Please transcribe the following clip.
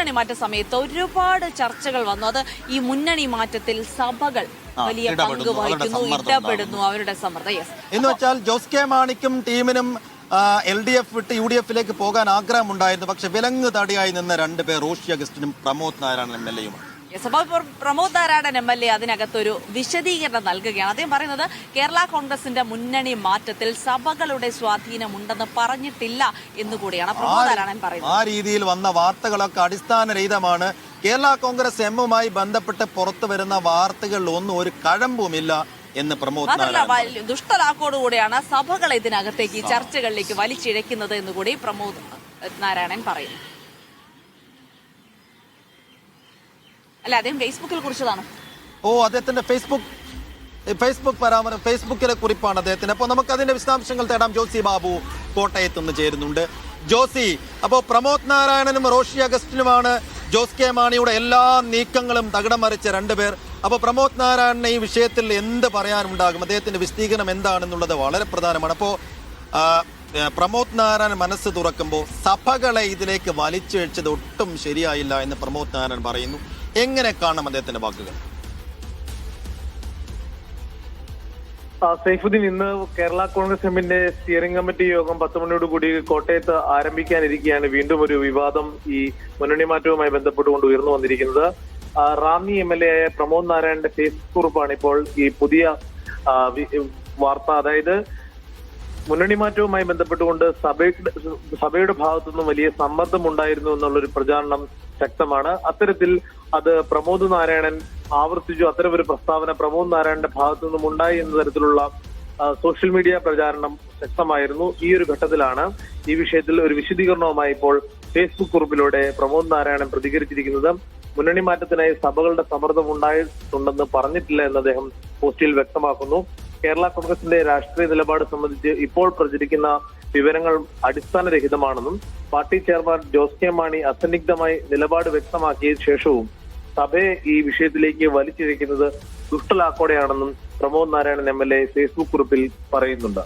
മുന്നണി മാറ്റ സമയത്ത് ഒരുപാട് ചർച്ചകൾ വന്നു. അത് ഈ മുന്നണി മാറ്റത്തിൽ സഭകൾ വലിയ പങ്ക് വഹിക്കുന്നു ഇടപെടുന്നു അവരുടെ സമ്മർദ്ദം. യെസ് എന്ന് വെച്ചാൽ ജോസ് കെ മാണിക്കും ടീമിനും എൽ ഡി എഫ് വിട്ട് യു ഡി എഫിലേക്ക് പോകാൻ ആഗ്രഹമുണ്ടായിരുന്നു. പക്ഷെ വിലങ്ങ് തടിയായി നിന്ന രണ്ടുപേർ റോഷി അഗസ്റ്റിനും പ്രമോദ് നാരായണൻ എം എൽ എയുമാണ്. അപ്പോൾ ഇപ്പോൾ Pramod Narayanan M L A അതിനകത്തൊരു വിശദീകരണം നൽകുകയാണ്. അദ്ദേഹം പറയുന്നത് കേരള കോൺഗ്രസിന്റെ മുന്നണി മാറ്റത്തിൽ സഭകളുടെ സ്വാധീനം ഉണ്ടെന്ന് പറഞ്ഞിട്ടില്ല എന്നുകൂടിയാണ് പ്രമോദ് നാരായണൻ പറയുന്നത്. ആ രീതിയിൽ വന്ന വാർത്തകളൊക്കെ അടിസ്ഥാനരഹിതമാണ്. കേരള കോൺഗ്രസ് എമ്മുമായി ബന്ധപ്പെട്ട് പുറത്തു വരുന്ന വാർത്തകളിൽ ഒന്നും ഒരു കഴമ്പുമില്ല എന്ന് പ്രമോദ് ദുഷ്ടലാക്കോടുകൂടിയാണ് സഭകൾ ഇതിനകത്തേക്ക് ചർച്ചകളിലേക്ക് വലിച്ചിഴക്കുന്നത് എന്നുകൂടി പ്രമോദ് നാരായണൻ പറയുന്നു. അല്ല അദ്ദേഹം ഫേസ്ബുക്കിൽ കുറിച്ചതാണ്. ഓ അദ്ദേഹത്തിന്റെ ഫേസ്ബുക്ക് ഫേസ്ബുക്ക് പരാമർശം ഫേസ്ബുക്കിലെ കുറിപ്പാണ് അദ്ദേഹത്തിന് അപ്പോൾ നമുക്ക് അതിന്റെ വിശദാംശങ്ങൾ തേടാം. ജോസി ബാബു കോട്ടയത്ത് നിന്ന് ചേരുന്നുണ്ട്. ജോസി അപ്പോൾ പ്രമോദ് നാരായണനും റോഷി അഗസ്റ്റിനുമാണ് ജോസ് കെ മാണിയുടെ എല്ലാ നീക്കങ്ങളും തകിടം മറിച്ച രണ്ടുപേർ അപ്പോൾ പ്രമോദ് നാരായണന് ഈ വിഷയത്തിൽ എന്ത് പറയാനുണ്ടാകും? അദ്ദേഹത്തിന്റെ വിശദീകരണം എന്താണെന്നുള്ളത് വളരെ പ്രധാനമാണ്. അപ്പോൾ പ്രമോദ് നാരായണൻ മനസ്സ് തുറക്കുമ്പോൾ സഭകളെ ഇതിലേക്ക് വലിച്ചിഴച്ചത് ഒട്ടും ശരിയായില്ല എന്ന് പ്രമോദ് നാരായണൻ പറയുന്നു. എങ്ങനെ കാണണം അദ്ദേഹത്തിന്റെ വാക്കുകൾ? സൈഫുദ്ദീൻ ഇന്ന് കേരള കോൺഗ്രസ് എമ്മിന്റെ സ്റ്റിയറിംഗ് കമ്മിറ്റി യോഗം പത്ത് മണിയോട് കൂടി കോട്ടയത്ത് ആരംഭിക്കാനിരിക്കെയാണ് വീണ്ടും ഒരു വിവാദം ഈ മുന്നണി മാറ്റവുമായി ബന്ധപ്പെട്ടുകൊണ്ട് ഉയർന്നു വന്നിരിക്കുന്നത്. റാന്നി എം എൽ എ ആയ പ്രമോദ് നാരായണന്റെ ഫേസ്ബുക്ക് കുറിപ്പാണ് ഇപ്പോൾ ഈ പുതിയ വാർത്ത. അതായത് മുന്നണി മാറ്റവുമായി ബന്ധപ്പെട്ടുകൊണ്ട് സഭയുടെ സഭയുടെ ഭാഗത്തുനിന്നും വലിയ സമ്മർദ്ദം ഉണ്ടായിരുന്നു എന്നുള്ളൊരു പ്രചാരണം ശക്തമാണ്. അത്തരത്തിൽ അത് പ്രമോദ് നാരായണൻ ആവർത്തിച്ചു. അത്തരമൊരു പ്രസ്താവന പ്രമോദ് നാരായണന്റെ ഭാഗത്തു നിന്നും ഉണ്ടായി എന്ന തരത്തിലുള്ള സോഷ്യൽ മീഡിയ പ്രചാരണം ശക്തമായിരുന്നു. ഈ ഒരു ഘട്ടത്തിലാണ് ഈ വിഷയത്തിൽ ഒരു വിശദീകരണവുമായി ഇപ്പോൾ ഫേസ്ബുക്ക് കുറിപ്പിലൂടെ പ്രമോദ് നാരായണൻ പ്രതികരിച്ചിരിക്കുന്നത്. മുന്നണി മാറ്റത്തിനായി സഭകളുടെ സമ്മർദ്ദം ഉണ്ടായിട്ടുണ്ടെന്ന് പറഞ്ഞിട്ടില്ല എന്ന് അദ്ദേഹം പോസ്റ്റിൽ വ്യക്തമാക്കുന്നു. കേരള കോൺഗ്രസിന്റെ രാഷ്ട്രീയ നിലപാട് സംബന്ധിച്ച് ഇപ്പോൾ പ്രചരിക്കുന്ന വിവരങ്ങൾ അടിസ്ഥാനരഹിതമാണെന്നും party chairman Jose K Mani അസന്നിഗ്ധമായി നിലപാട് വ്യക്തമാക്കിയ ശേഷവും സഭയെ ഈ വിഷയത്തിലേക്ക് വലിച്ചിഴക്കുന്നത് ദുഷ്ടലാക്കോടെയാണെന്നും Pramod Narayanan M L A Facebook കുറിപ്പിൽ പറയുന്നുണ്ട്.